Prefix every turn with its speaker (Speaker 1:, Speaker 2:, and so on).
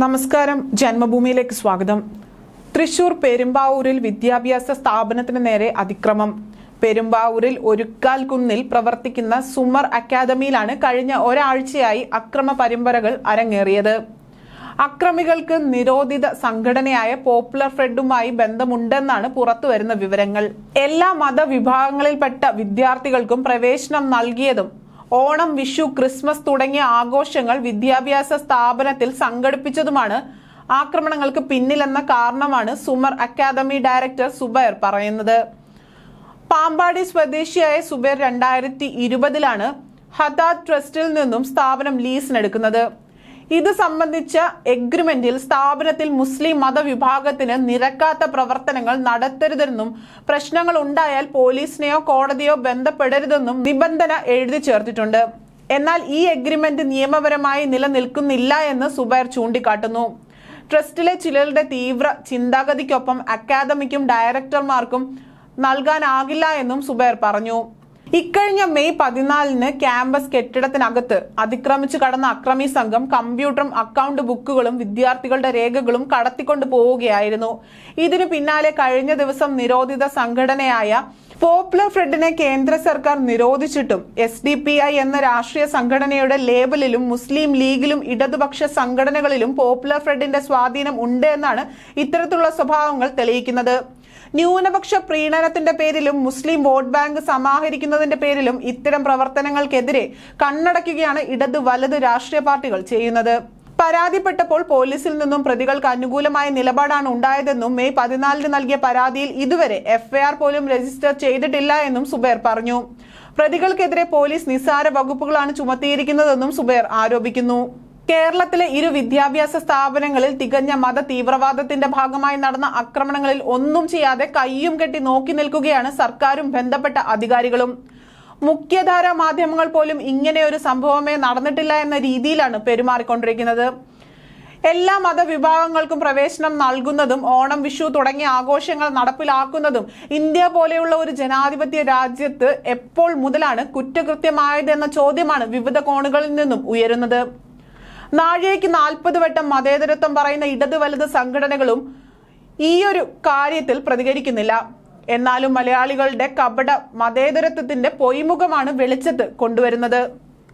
Speaker 1: നമസ്കാരം. ജന്മഭൂമിയിലേക്ക് സ്വാഗതം. തൃശൂർ പെരുമ്പാവൂരിൽ വിദ്യാഭ്യാസ സ്ഥാപനത്തിന് നേരെ അതിക്രമം. പെരുമ്പാവൂരിൽ ഒരുക്കാൽ കുന്നിൽ പ്രവർത്തിക്കുന്ന സുമർ അക്കാദമിയിലാണ് കഴിഞ്ഞ ഒരാഴ്ചയായി അക്രമ പരമ്പരകൾ അരങ്ങേറിയത്. അക്രമികൾക്ക് നിരോധിത സംഘടനയായ പോപ്പുലർ ഫ്രണ്ടുമായി ബന്ധമുണ്ടെന്നാണ് പുറത്തുവരുന്ന വിവരങ്ങൾ. എല്ലാ മതവിഭാഗങ്ങളിൽപ്പെട്ട വിദ്യാർത്ഥികൾക്കും പ്രവേശനം നൽകിയതും ഓണം വിഷു ക്രിസ്മസ് തുടങ്ങിയ ആഘോഷങ്ങൾ വിദ്യാഭ്യാസ സ്ഥാപനത്തിൽ സംഘടിപ്പിച്ചതുമാണ്. ആക്രമണങ്ങൾക്ക് പിന്നിലെന്ന കാരണമാണ് സുമർ അക്കാദമി ഡയറക്ടർ സുബൈർ പറയുന്നത്. പാമ്പാടി സ്വദേശിയായ സുബൈർ രണ്ടായിരത്തി ഇരുപതിലാണ് ഹദാദ് ട്രസ്റ്റിൽ നിന്നും സ്ഥാപനം ലീസിനെടുക്കുന്നത്. ഇത് സംബന്ധിച്ച എഗ്രിമെന്റിൽ സ്ഥാപനത്തിൽ മുസ്ലിം മതവിഭാഗത്തിന് നിരക്കാത്ത പ്രവർത്തനങ്ങൾ നടത്തരുതെന്നും പ്രശ്നങ്ങൾ ഉണ്ടായാൽ പോലീസിനെയോ കോടതിയോ ബന്ധപ്പെടരുതെന്നും നിബന്ധന എഴുതി ചേർത്തിട്ടുണ്ട്. എന്നാൽ ഈ എഗ്രിമെന്റ് നിയമപരമായി നിലനിൽക്കുന്നില്ല എന്ന് സുബൈർ ചൂണ്ടിക്കാട്ടുന്നു. ട്രസ്റ്റിലെ ചിലരുടെ തീവ്ര ചിന്താഗതിക്കൊപ്പം അക്കാദമിക്കും ഡയറക്ടർമാർക്കും നൽകാനാകില്ല എന്നും സുബൈർ പറഞ്ഞു. ഇക്കഴിഞ്ഞ മെയ് പതിനാലിന് ക്യാമ്പസ് കെട്ടിടത്തിനകത്ത് അതിക്രമിച്ചു കടന്ന അക്രമി സംഘം കമ്പ്യൂട്ടറും അക്കൗണ്ട് ബുക്കുകളും വിദ്യാർത്ഥികളുടെ രേഖകളും കടത്തിക്കൊണ്ടു പോവുകയായിരുന്നു. ഇതിനു പിന്നാലെ കഴിഞ്ഞ ദിവസം നിരോധിത സംഘടനയായ പോപ്പുലർ ഫ്രണ്ടിനെ കേന്ദ്ര സർക്കാർ നിരോധിച്ചിട്ടും എസ് ഡി പി ഐ എന്ന രാഷ്ട്രീയ സംഘടനയുടെ ലേബലിലും മുസ്ലിം ലീഗിലും ഇടതുപക്ഷ സംഘടനകളിലും പോപ്പുലർ ഫ്രണ്ടിന്റെ സ്വാധീനം ഉണ്ട് എന്നാണ് ഇത്തരത്തിലുള്ള സ്വഭാവങ്ങൾ തെളിയിക്കുന്നത്. ന്യൂനപക്ഷ പ്രീണനത്തിന്റെ പേരിലും മുസ്ലിം വോട്ട് ബാങ്ക് സമാഹരിക്കുന്നതിന്റെ പേരിലും ഇത്തരം പ്രവർത്തനങ്ങൾക്കെതിരെ കണ്ണടയ്ക്കുകയാണ് ഇടത് വലത് രാഷ്ട്രീയ പാർട്ടികൾ ചെയ്യുന്നത്. പരാതിപ്പെട്ടപ്പോൾ പോലീസിൽ നിന്നും പ്രതികൾക്ക് അനുകൂലമായ നിലപാടാണ് ഉണ്ടായതെന്നും മെയ് പതിനാലിന് നൽകിയ പരാതിയിൽ ഇതുവരെ എഫ്ഐആർ പോലും രജിസ്റ്റർ ചെയ്തിട്ടില്ല എന്നും സുബേർ പറഞ്ഞു. പ്രതികൾക്കെതിരെ പോലീസ് നിസ്സാര വകുപ്പുകളാണ് ചുമത്തിയിരിക്കുന്നതെന്നും സുബേർ ആരോപിക്കുന്നു. കേരളത്തിലെ ഇരു വിദ്യാഭ്യാസ സ്ഥാപനങ്ങളിൽ തികഞ്ഞ മത തീവ്രവാദത്തിന്റെ ഭാഗമായി നടന്ന ആക്രമണങ്ങളിൽ ഒന്നും ചെയ്യാതെ കയ്യും കെട്ടി നോക്കി നിൽക്കുകയാണ് സർക്കാരും ബന്ധപ്പെട്ട അധികാരികളും. മുഖ്യധാര മാധ്യമങ്ങൾ പോലും ഇങ്ങനെ ഒരു സംഭവമേ നടന്നിട്ടില്ല എന്ന രീതിയിലാണ് പെരുമാറിക്കൊണ്ടിരിക്കുന്നത്. എല്ലാ മതവിഭാഗങ്ങൾക്കും പ്രവേശനം നൽകുന്നതും ഓണം വിഷു തുടങ്ങിയ ആഘോഷങ്ങൾ നടപ്പിലാക്കുന്നതും ഇന്ത്യ പോലെയുള്ള ഒരു ജനാധിപത്യ രാജ്യത്ത് എപ്പോൾ മുതലാണ് കുറ്റകൃത്യമായതെന്ന ചോദ്യമാണ് വിവിധ കോണുകളിൽ നിന്നും ഉയരുന്നത്. നാഴികയ്ക്ക് നാൽപ്പത് വട്ടം മതേതരത്വം പറയുന്ന ഇടത് വലത് സംഘടനകളും ഒരു കാര്യത്തിൽ പ്രതികരിക്കുന്നില്ല. എന്നാലും മലയാളികളുടെ കപട മതേതരത്വത്തിന്റെ പൊയ്മുഖമാണ് വെളിച്ചത്ത് കൊണ്ടുവരുന്നത്.